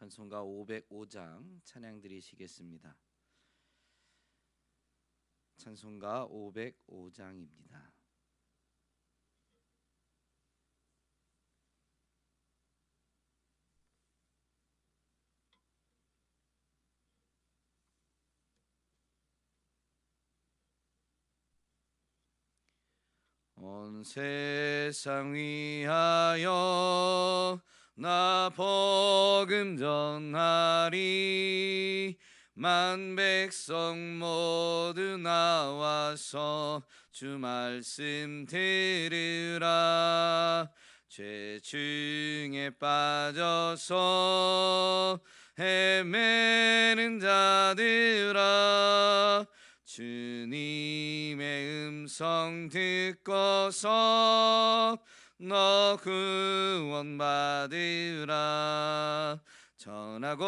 찬송가 505장 찬양 드리시겠습니다. 찬송가 505장입니다. 온 세상 위하여 나 복음 전하리. 만 백성 모두 나와서 주 말씀 들으라. 죄 중에 빠져서 헤매는 자들아. 주님의 음성 듣고서 너 구원 받으라. 전하고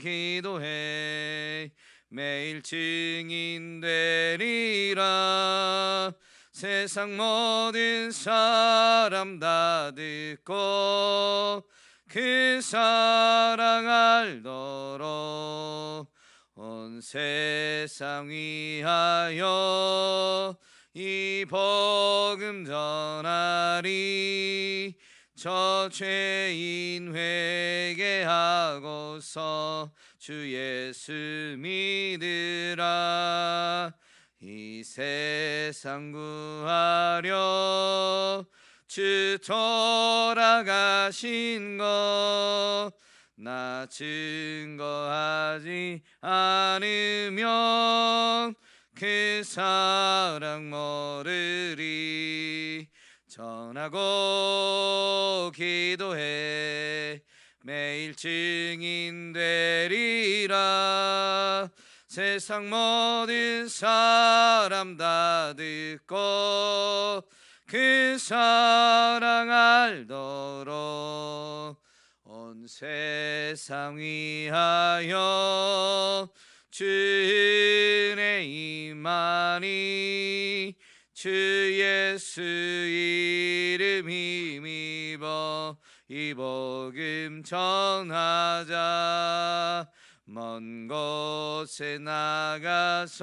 기도해. 매일 증인 되리라. 세상 모든 사람 다 듣고 그 사랑 알도록 온 세상 위하여 이 복음 전하리 저 죄인 회개하고서 주 예수 믿으라. 이 세상 구하려 주 돌아가신 것 나 증거하지 않으면 그 사랑 모르리 전하고 기도해. 매일 증인 되리라. 세상 모든 사람 다 듣고 그 사랑 알도록 온 세상 위하여 주은혜 임하니 주 예수 이름 힘입어 이 복음 전하자. 먼 곳에 나가서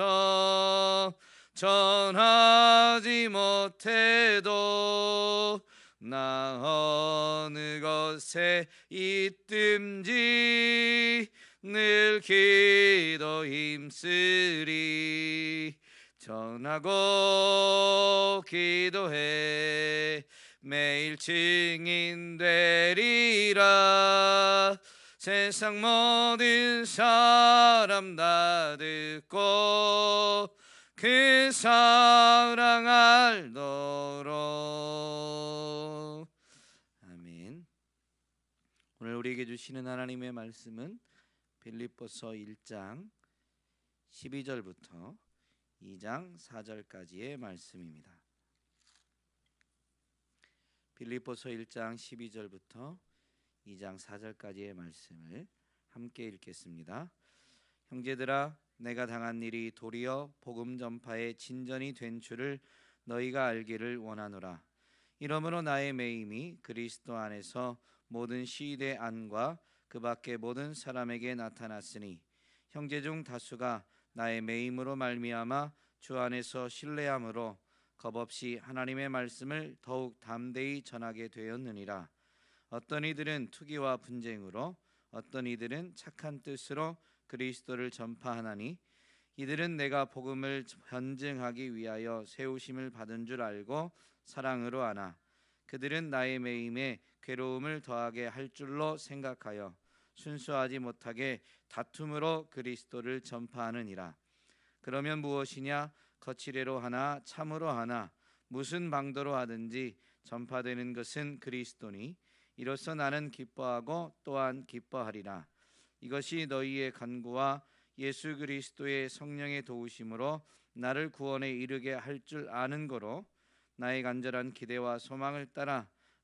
전하지 못해도 나 어느 곳에 있든지 늘 기도 힘쓰리. 전하고 기도해. 매일 증인 되리라. 세상 모든 사람 다 듣고 그 사랑 알도록. 아멘. 오늘 우리에게 주시는 하나님의 말씀은 빌립보서 1장 12절부터 2장 4절까지의 말씀입니다. 빌립보서 1장 12절부터 2장 4절까지의 말씀을 함께 읽겠습니다. 형제들아 내가 당한 일이 도리어 복음 전파의 진전이 된 줄을 너희가 알기를 원하노라. 이러므로 나의 매임이 그리스도 안에서 모든 시대 안과 그 밖에 모든 사람에게 나타났으니 형제 중 다수가 나의 매임으로 말미암아 주 안에서 신뢰함으로 겁 없이 하나님의 말씀을 더욱 담대히 전하게 되었느니라. 어떤 이들은 투기와 분쟁으로 어떤 이들은 착한 뜻으로 그리스도를 전파하나니 이들은 내가 복음을 변증하기 위하여 세우심을 받은 줄 알고 사랑으로 하나. 그들은 나의 매임에 괴로움을 더하게 할 줄로 생각하여 순수하지 못하게 다툼으로 그리스도를 전파하느니라. 그러면 무엇이냐? 거칠애로 하나 참으로 하나 무슨 방도로 하든지 전파되는 것은 그리스도니 이로써 나는 기뻐하고 또한 기뻐하리라. 이것이 너희의 간구와 예수 그리스도의 성령의 도우심으로 나를 구원에 이르게 할 줄 아는 거로 나의 간절한 기대와 소망을 따라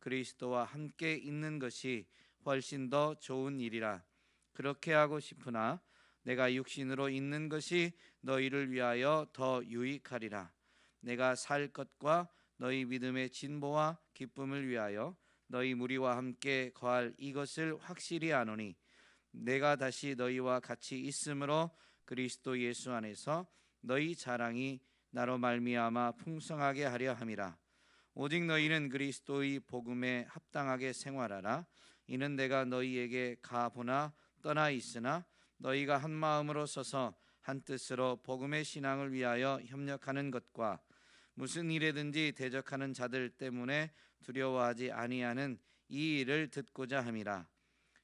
그리스도와 함께 있는 것이 훨씬 더 좋은 일이라 그렇게 하고 싶으나 내가 육신으로 있는 것이 너희를 위하여 더 유익하리라. 내가 살 것과 너희 믿음의 진보와 기쁨을 위하여 너희 무리와 함께 거할 이것을 확실히 아노니 내가 다시 너희와 같이 있으므로 그리스도 예수 안에서 너희 자랑이 나로 말미암아 풍성하게 하려 함이라 오직 너희는 그리스도의 복음에 합당하게 생활하라. 이는 내가 너희에게 가보나 떠나 있으나 너희가 한 마음으로 서서 한 뜻으로 복음의 신앙을 위하여 협력하는 것과 무슨 일에든지 대적하는 자들 때문에 두려워하지 아니하는 이 일을 듣고자 함이라.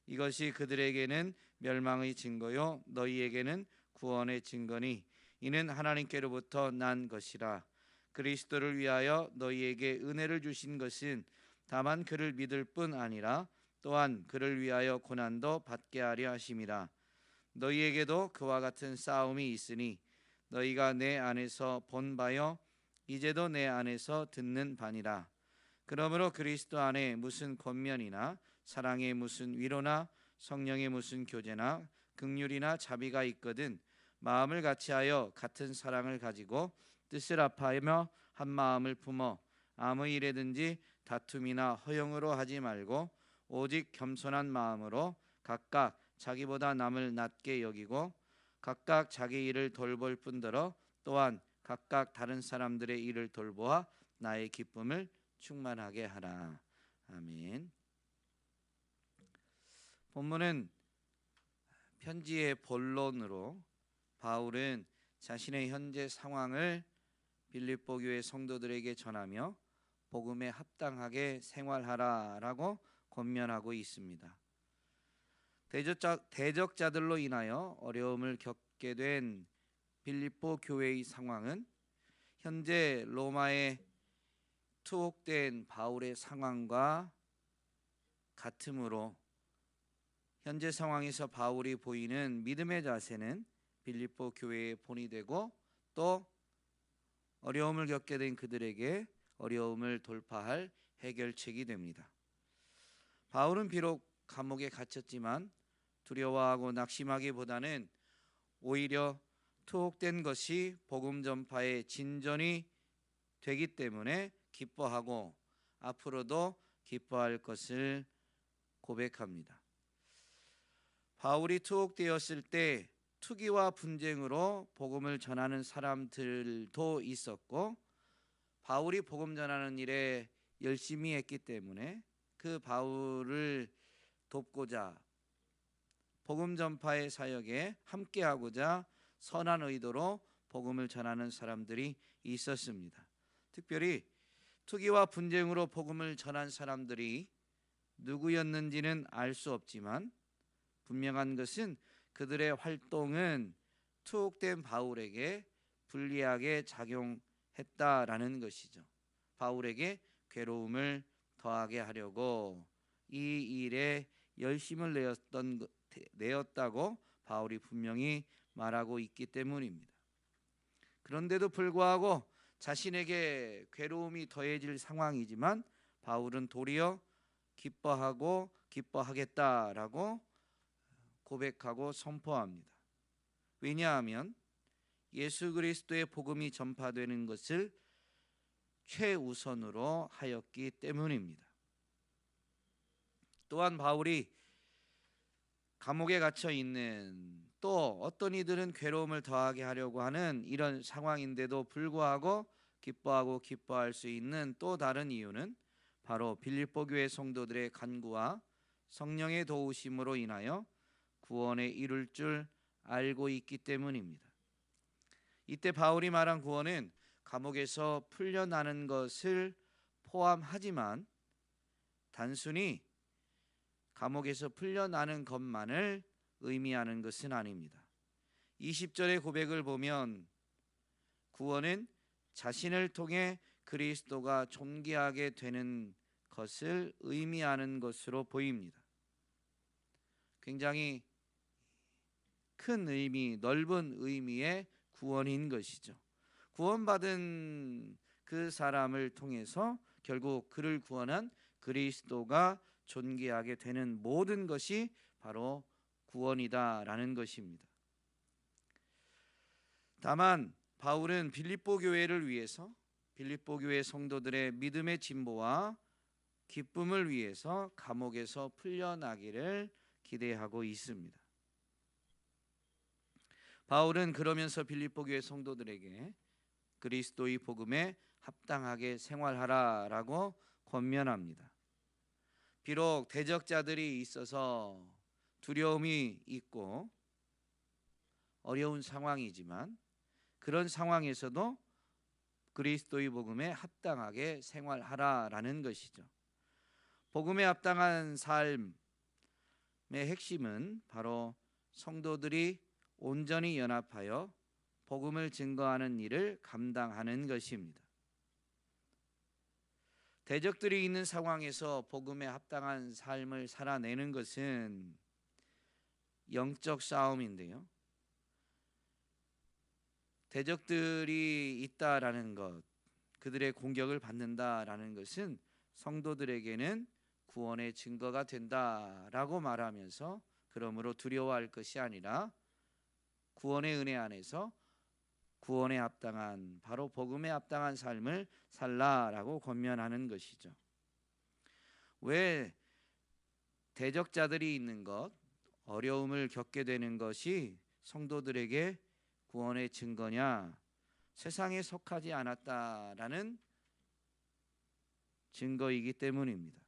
이것이 그들에게는 멸망의 증거요 너희에게는 구원의 증거니 이는 하나님께로부터 난 것이라 그리스도를 위하여 너희에게 은혜를 주신 것은 다만 그를 믿을 뿐 아니라 또한 그를 위하여 고난도 받게 하려 하심이라. 너희에게도 그와 같은 싸움이 있으니 너희가 내 안에서 본 바요 이제도 내 안에서 듣는 바니라. 그러므로 그리스도 안에 무슨 권면이나 사랑의 무슨 위로나 성령의 무슨 교제나 극률이나 자비가 있거든 마음을 같이하여 같은 사랑을 가지고 뜻을 합하며 한 마음을 품어 아무 일에든지 다툼이나 허영으로 하지 말고 오직 겸손한 마음으로 각각 자기보다 남을 낮게 여기고 각각 자기 일을 돌볼 뿐더러 또한 각각 다른 사람들의 일을 돌보아 나의 기쁨을 충만하게 하라. 아멘. 본문은 편지의 본론으로 바울은 자신의 현재 상황을 빌립보 교회 성도들에게 전하며 복음에 합당하게 생활하라라고 권면하고 있습니다. 대적자, 대적자들로 인하여 어려움을 겪게 된 빌립보 교회의 상황은 현재 로마에 투옥된 바울의 상황과 같으므로 현재 상황에서 바울이 보이는 믿음의 자세는 빌립보 교회의 본이 되고 또 어려움을 겪게 된 그들에게 어려움을 돌파할 해결책이 됩니다. 바울은 비록 감옥에 갇혔지만 두려워하고 낙심하기보다는 오히려 투옥된 것이 복음 전파의 진전이 되기 때문에 기뻐하고 앞으로도 기뻐할 것을 고백합니다. 바울이 투옥되었을 때 투기와 분쟁으로 복음을 전하는 사람들도 있었고 바울이 복음 전하는 일에 열심히 했기 때문에 그 바울을 돕고자 복음 전파의 사역에 함께하고자 선한 의도로 복음을 전하는 사람들이 있었습니다. 특별히 투기와 분쟁으로 복음을 전한 사람들이 누구였는지는 알 수 없지만 분명한 것은 그들의 활동은 투옥된 바울에게 불리하게 작용했다라는 것이죠. 바울에게 괴로움을 더하게 하려고 이 일에 열심을 내었던 내었다고 바울이 분명히 말하고 있기 때문입니다. 그런데도 불구하고 자신에게 괴로움이 더해질 상황이지만 바울은 도리어 기뻐하고 기뻐하겠다라고 고백하고 선포합니다. 왜냐하면 예수 그리스도의 복음이 전파되는 것을 최우선으로 하였기 때문입니다. 또한 바울이 감옥에 갇혀 있는 또 어떤 이들은 괴로움을 더하게 하려고 하는 이런 상황인데도 불구하고 기뻐하고 기뻐할 수 있는 또 다른 이유는 바로 빌립보 교회 성도들의 간구와 성령의 도우심으로 인하여 구원에 이룰 줄 알고 있기 때문입니다. 이때 바울이 말한 구원은 감옥에서 풀려나는 것을 포함하지만 단순히 감옥에서 풀려나는 것만을 의미하는 것은 아닙니다. 20절의 고백을 보면 구원은 자신을 통해 그리스도가 존귀하게 되는 것을 의미하는 것으로 보입니다. 굉장히 큰 의미, 넓은 의미의 구원인 것이죠. 구원받은 그 사람을 통해서 결국 그를 구원한 그리스도가 존귀하게 되는 모든 것이 바로 구원이다라는 것입니다. 다만 바울은 빌립보 교회를 위해서 빌립보 교회 성도들의 믿음의 진보와 기쁨을 위해서 감옥에서 풀려나기를 기대하고 있습니다. 바울은 그러면서 빌립보 교회 성도들에게 그리스도의 복음에 합당하게 생활하라라고 권면합니다. 비록 대적자들이 있어서 두려움이 있고 어려운 상황이지만 그런 상황에서도 그리스도의 복음에 합당하게 생활하라라는 것이죠. 복음에 합당한 삶의 핵심은 바로 성도들이 온전히 연합하여 복음을 증거하는 일을 감당하는 것입니다. 대적들이 있는 상황에서 복음에 합당한 삶을 살아내는 것은 영적 싸움인데요. 대적들이 있다라는 것, 그들의 공격을 받는다라는 것은 성도들에게는 구원의 증거가 된다라고 말하면서 그러므로 두려워할 것이 아니라 구원의 은혜 안에서 구원에 합당한 바로 복음에 합당한 삶을 살라라고 권면하는 것이죠. 왜 대적자들이 있는 것, 어려움을 겪게 되는 것이 성도들에게 구원의 증거냐? 세상에 속하지 않았다라는 증거이기 때문입니다.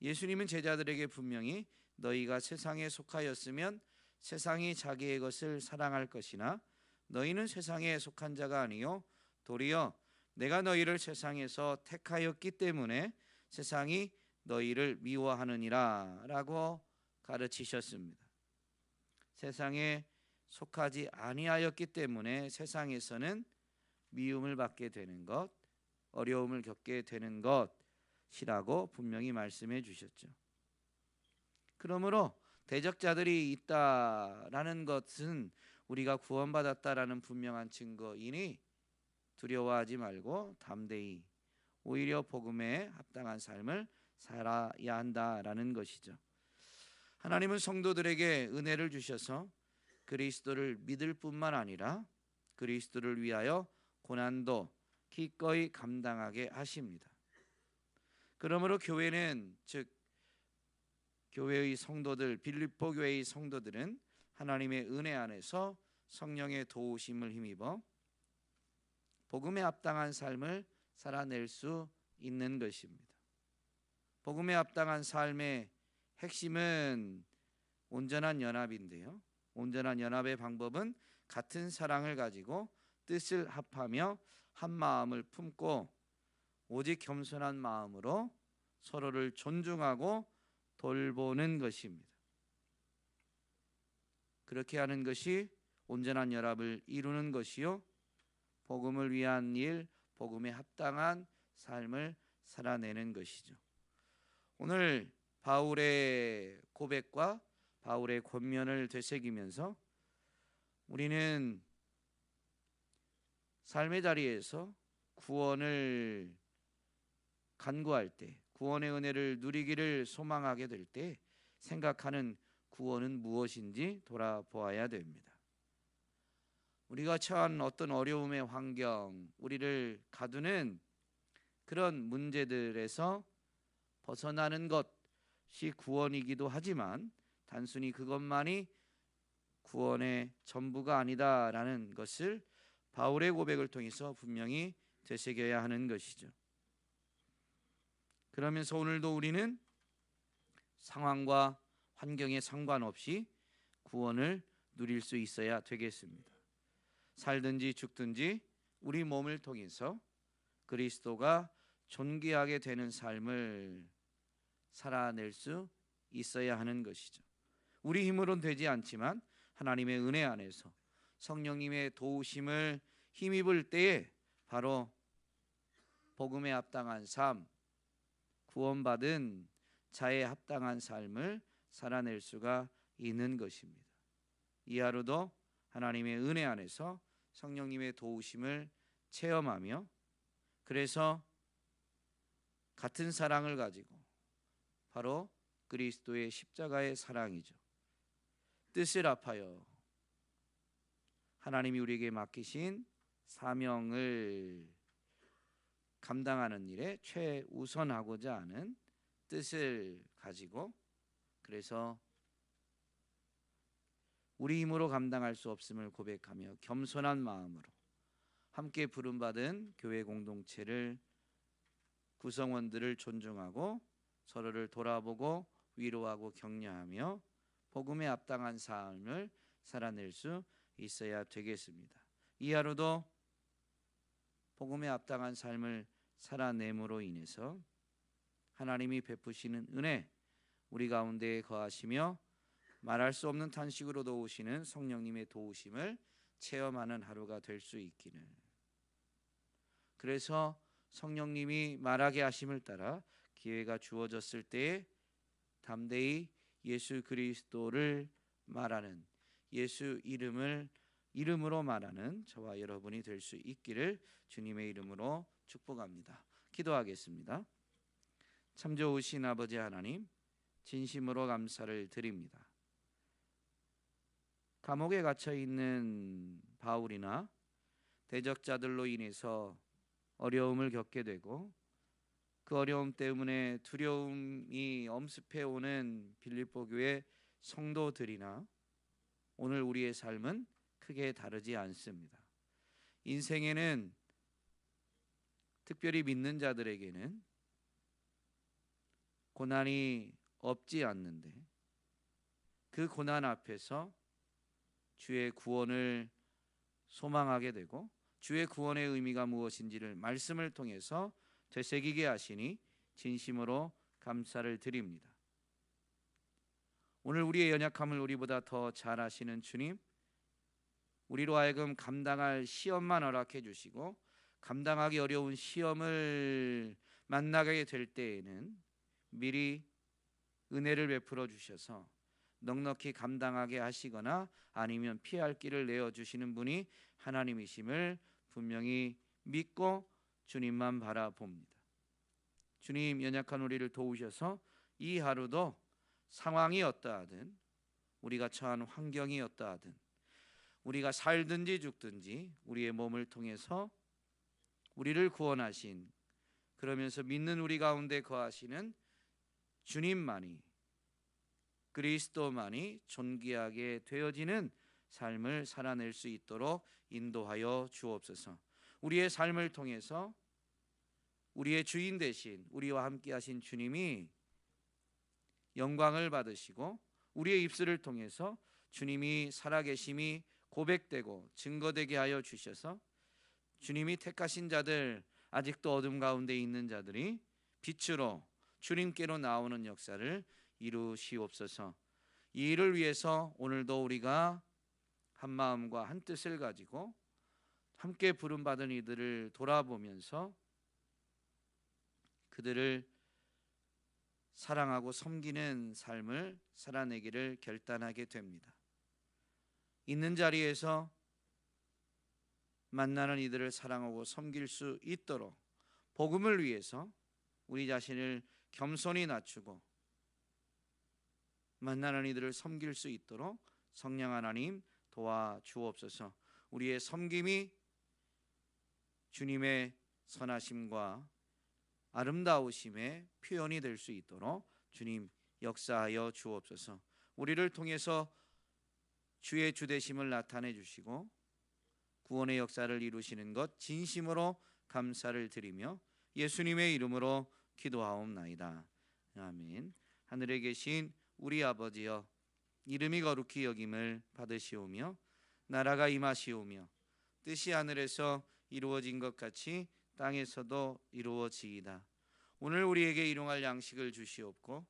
예수님은 제자들에게 분명히 너희가 세상에 속하였으면 세상이 자기의 것을 사랑할 것이나 너희는 세상에 속한 자가 아니요 도리어 내가 너희를 세상에서 택하였기 때문에 세상이 너희를 미워하느니라라고 가르치셨습니다. 세상에 속하지 아니하였기 때문에 세상에서는 미움을 받게 되는 것, 어려움을 겪게 되는 것이라고 분명히 말씀해 주셨죠. 그러므로 대적자들이 있다라는 것은 우리가 구원받았다라는 분명한 증거이니 두려워하지 말고 담대히 오히려 복음에 합당한 삶을 살아야 한다라는 것이죠. 하나님은 성도들에게 은혜를 주셔서 그리스도를 믿을 뿐만 아니라 그리스도를 위하여 고난도 기꺼이 감당하게 하십니다. 그러므로 교회는 즉 교회의 성도들 빌립보 교회의 성도들은 하나님의 은혜 안에서 성령의 도우심을 힘입어 복음에 합당한 삶을 살아낼 수 있는 것입니다. 복음에 합당한 삶의 핵심은 온전한 연합인데요. 온전한 연합의 방법은 같은 사랑을 가지고 뜻을 합하며 한 마음을 품고 오직 겸손한 마음으로 서로를 존중하고 돌보는 것입니다. 그렇게 하는 것이 온전한 연합을 이루는 것이요 복음을 위한 일, 복음에 합당한 삶을 살아내는 것이죠. 오늘 바울의 고백과 바울의 권면을 되새기면서 우리는 삶의 자리에서 구원을 간구할 때, 구원의 은혜를 누리기를 소망하게 될 때 생각하는 구원은 무엇인지 돌아보아야 됩니다. 우리가 처한 어떤 어려움의 환경, 우리를 가두는 그런 문제들에서 벗어나는 것이 구원이기도 하지만 단순히 그것만이 구원의 전부가 아니다라는 것을 바울의 고백을 통해서 분명히 되새겨야 하는 것이죠. 그러면서 오늘도 우리는 상황과 환경에 상관없이 구원을 누릴 수 있어야 되겠습니다. 살든지 죽든지 우리 몸을 통해서 그리스도가 존귀하게 되는 삶을 살아낼 수 있어야 하는 것이죠. 우리 힘으로는 되지 않지만 하나님의 은혜 안에서 성령님의 도우심을 힘입을 때에 바로 복음에 합당한 삶, 구원받은 자에 합당한 삶을 살아낼 수가 있는 것입니다. 이 하루도 하나님의 은혜 안에서 성령님의 도우심을 체험하며 그래서 같은 사랑을 가지고 바로 그리스도의 십자가의 사랑이죠. 뜻을 아파요. 하나님이 우리에게 맡기신 사명을 감당하는 일에 최우선하고자 하는 뜻을 가지고 그래서 우리 힘으로 감당할 수 없음을 고백하며 겸손한 마음으로 함께 부름받은 교회 공동체를 구성원들을 존중하고 서로를 돌아보고 위로하고 격려하며 복음에 합당한 삶을 살아낼 수 있어야 되겠습니다. 이 하루도 복음에 합당한 삶을 살아냄으로 인해서 하나님이 베푸시는 은혜 우리 가운데에 거하시며 말할 수 없는 탄식으로 도우시는 성령님의 도우심을 체험하는 하루가 될 수 있기를. 그래서 성령님이 말하게 하심을 따라 기회가 주어졌을 때에 담대히 예수 그리스도를 말하는 예수 이름을 이름으로 말하는 저와 여러분이 될 수 있기를 주님의 이름으로 축복합니다. 기도하겠습니다. 참 좋으신 아버지 하나님 진심으로 감사를 드립니다. 감옥에 갇혀 있는 바울이나 대적자들로 인해서 어려움을 겪게 되고 그 어려움 때문에 두려움이 엄습해 오는 빌립보 교회 성도들이나 오늘 우리의 삶은 크게 다르지 않습니다. 인생에는 특별히 믿는 자들에게는 고난이 없지 않는데 그 고난 앞에서 주의 구원을 소망하게 되고 주의 구원의 의미가 무엇인지를 말씀을 통해서 되새기게 하시니 진심으로 감사를 드립니다. 오늘 우리의 연약함을 우리보다 더 잘 아시는 주님, 우리로 하여금 감당할 시험만 허락해 주시고 감당하기 어려운 시험을 만나게 될 때에는 미리 은혜를 베풀어 주셔서 넉넉히 감당하게 하시거나 아니면 피할 길을 내어 주시는 분이 하나님이심을 분명히 믿고 주님만 바라봅니다. 주님 연약한 우리를 도우셔서 이 하루도 상황이 어떠하든 우리가 처한 환경이 어떠하든 우리가 살든지 죽든지 우리의 몸을 통해서 우리를 구원하신 그러면서 믿는 우리 가운데 거하시는 주님만이 그리스도만이 존귀하게 되어지는 삶을 살아낼 수 있도록 인도하여 주옵소서. 우리의 삶을 통해서 우리의 주인 되신 우리와 함께 하신 주님이 영광을 받으시고 우리의 입술을 통해서 주님이 살아계심이 고백되고 증거되게 하여 주셔서 주님이 택하신 자들 아직도 어둠 가운데 있는 자들이 빛으로 주님께로 나오는 역사를 이루시옵소서. 이 일을 위해서 오늘도 우리가 한 마음과 한 뜻을 가지고 함께 부름 받은 이들을 돌아보면서 그들을 사랑하고 섬기는 삶을 살아내기를 결단하게 됩니다. 있는 자리에서 만나는 이들을 사랑하고 섬길 수 있도록 복음을 위해서 우리 자신을 겸손히 낮추고 만나는 이들을 섬길 수 있도록 성령 하나님 도와 주옵소서. 우리의 섬김이 주님의 선하심과 아름다우심의 표현이 될 수 있도록 주님 역사하여 주옵소서. 우리를 통해서 주의 주대심을 나타내 주시고 구원의 역사를 이루시는 것 진심으로 감사를 드리며 예수님의 이름으로 기도하옵나이다. 아멘. 하늘에 계신 우리 아버지여 이름이 거룩히 여김을 받으시오며 나라가 임하시오며 뜻이 하늘에서 이루어진 것 같이 땅에서도 이루어지이다. 오늘 우리에게 일용할 양식을 주시옵고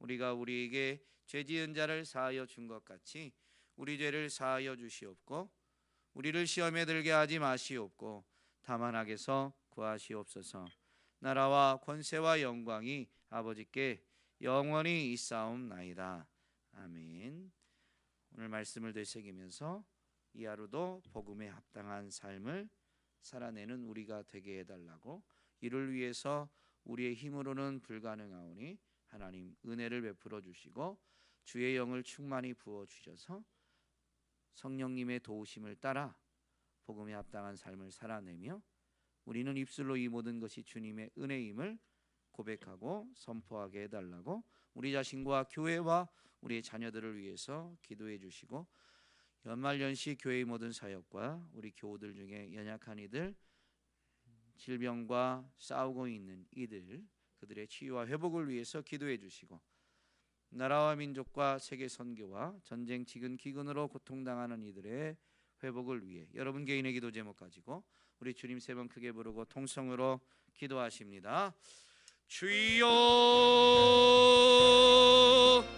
우리가 우리에게 죄 지은 자를 사하여 준 것 같이 우리 죄를 사하여 주시옵고 우리를 시험에 들게 하지 마시옵고 다만 악에서 구하시옵소서. 나라와 권세와 영광이 아버지께 영원히 있사옵나이다. 아멘. 오늘 말씀을 되새기면서 이 하루도 복음에 합당한 삶을 살아내는 우리가 되게 해달라고 이를 위해서 우리의 힘으로는 불가능하오니 하나님 은혜를 베풀어 주시고 주의 영을 충만히 부어 주셔서 성령님의 도우심을 따라 복음에 합당한 삶을 살아내며 우리는 입술로 이 모든 것이 주님의 은혜임을 고백하고 선포하게 해달라고 우리 자신과 교회와 우리의 자녀들을 위해서 기도해 주시고 연말연시 교회의 모든 사역과 우리 교우들 중에 연약한 이들 질병과 싸우고 있는 이들 그들의 치유와 회복을 위해서 기도해 주시고 나라와 민족과 세계 선교와 전쟁 지근 기근으로 고통당하는 이들의 회복을 위해 여러분 개인의 기도 제목 가지고 우리 주님 세 번 크게 부르고 통성으로 기도하십니다. 주여